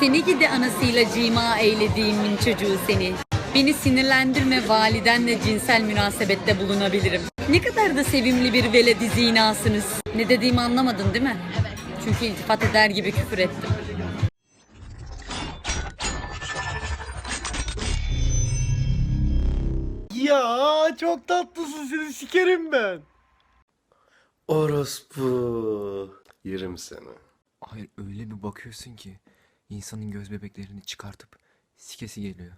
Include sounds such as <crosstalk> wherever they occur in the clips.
Seni gidi anasıyla cima eylediğimin çocuğu seni. Beni sinirlendirme validenle cinsel münasebette bulunabilirim. Ne kadar da sevimli bir veledi zinasınız. Ne dediğimi anlamadın değil mi? Evet. Çünkü iltifat eder gibi küfür ettim. Ya çok tatlısın seni sikerim ben. Orospu. Yerim seni. Hayır öyle bir bakıyorsun ki insanın göz bebeklerini çıkartıp sikesi geliyor.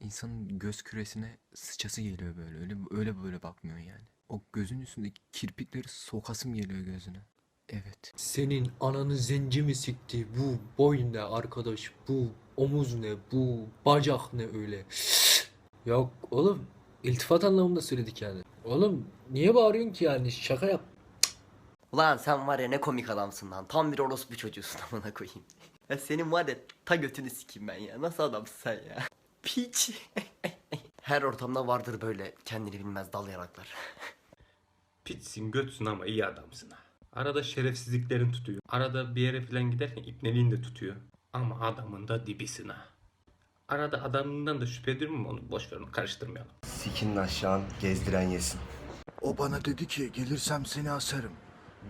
İnsanın göz küresine sıçası geliyor böyle. Öyle öyle böyle bakmıyor yani. O gözün üstündeki kirpikleri sokasım geliyor gözüne. Evet. Senin ananı zenci mi sikti? Bu boy ne arkadaş? Bu omuz ne? Bu bacak ne öyle? <sighs> Yok oğlum iltifat anlamında söyledik yani. Oğlum niye bağırıyorsun ki yani? Şaka yap. Ulan sen var ya ne komik adamsın lan. Tam bir orospu çocuğusun <laughs> amına koyayım. Ya senin var ya ta götünü sikeyim ben ya. Nasıl adamsın sen ya? <laughs> Piç. <laughs> Her ortamda vardır böyle kendini bilmez dal yaraklar. <laughs> Piçsin götsün ama iyi adamsın ha. Arada şerefsizliklerin tutuyor. Arada bir yere falan giderken ipneliğin de tutuyor. Ama adamın da dibisin ha. Arada adamından da şüphe ediyorum onu boş ver onu karıştırmayalım. Sikinin aşağın gezdiren yesin. O bana dedi ki gelirsem seni asarım.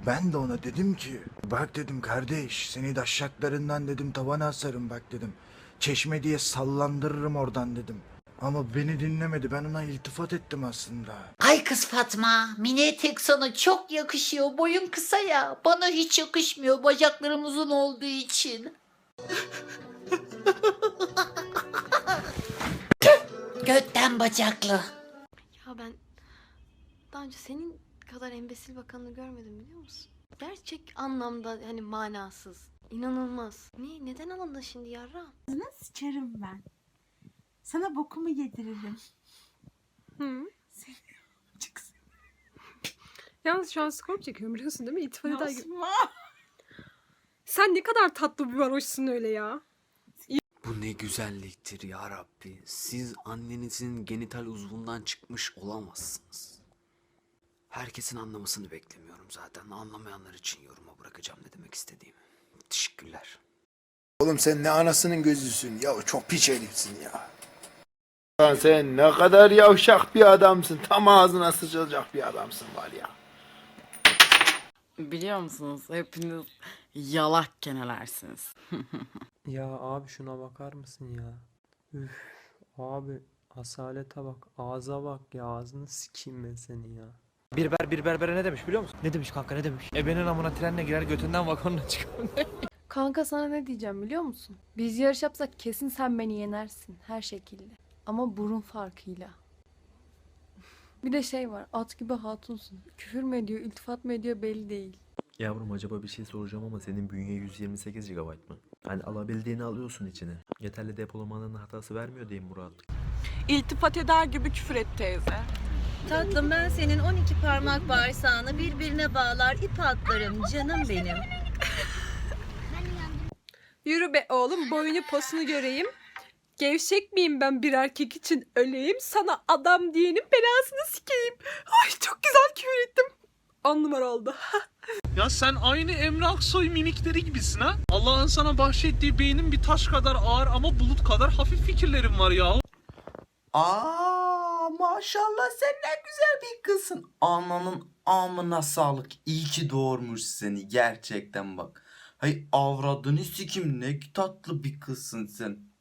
Ben de ona dedim ki bak dedim kardeş seni daşşaklarından dedim tavana asarım bak dedim. Çeşme diye sallandırırım oradan dedim. Ama beni dinlemedi ben ona iltifat ettim aslında. Ay kız Fatma, mini etek sana çok yakışıyor. Boyun kısa ya. Bana hiç yakışmıyor bacaklarım uzun olduğu için. <laughs> Götten bacaklı. Ya ben daha önce senin kadar embesil bakanını görmedim biliyor musun? Gerçek anlamda hani manasız. İnanılmaz. Niye? Neden alındın şimdi yarra? sıçarım ben. Sana bokumu yediririm. Hı? Çıksın. Yalnız şu an skor çekiyorum biliyorsun değil mi? Eder gibi. Osman. Sen ne kadar tatlı bir varoşsun öyle ya. Bu ne güzelliktir ya Rabbi. Siz annenizin genital uzvundan çıkmış olamazsınız. Herkesin anlamasını beklemiyorum zaten. Anlamayanlar için yoruma bırakacağım ne demek istediğimi. Teşekkürler. Oğlum sen ne anasının gözüsün ya çok piç herifsin ya. Lan sen ne kadar yavşak bir adamsın. Tam ağzına sıçılacak bir adamsın var ya. Biliyor musunuz hepiniz yalak kenelersiniz. <laughs> Ya abi şuna bakar mısın ya? Üf abi asalete bak ağza bak ya ağzını sikeyim ben seni ya. Bir ber bir berbere ne demiş biliyor musun? Ne demiş kanka ne demiş? Ebenin amına trenle girer götünden vagonla çıkar. <laughs> Kanka sana ne diyeceğim biliyor musun? Biz yarış yapsak kesin sen beni yenersin her şekilde. Ama burun farkıyla. <laughs> Bir de şey var at gibi hatunsun. Küfür mü ediyor iltifat mı ediyor belli değil. Yavrum acaba bir şey soracağım ama senin bünye 128 GB mı? Hani alabildiğini alıyorsun içine. Yeterli depolamanın hatası vermiyor diyeyim Murat. İltifat eder gibi küfür et teyze. Tatlım ben senin 12 parmak bağırsağını birbirine bağlar ip atlarım canım benim. Yürü be oğlum boyunu posunu göreyim. Gevşek miyim ben bir erkek için öleyim sana adam diyenin belasını sikeyim. Ay çok güzel küfür ettim. On numara oldu. <laughs> Ya sen aynı Emre Aksoy minikleri gibisin ha. Allah'ın sana bahşettiği beynin bir taş kadar ağır ama bulut kadar hafif fikirlerin var ya. Aa maşallah sen ne güzel bir kızsın. Ananın amına sağlık. İyi ki doğurmuş seni gerçekten bak. Hay avradını sikim ne tatlı bir kızsın sen.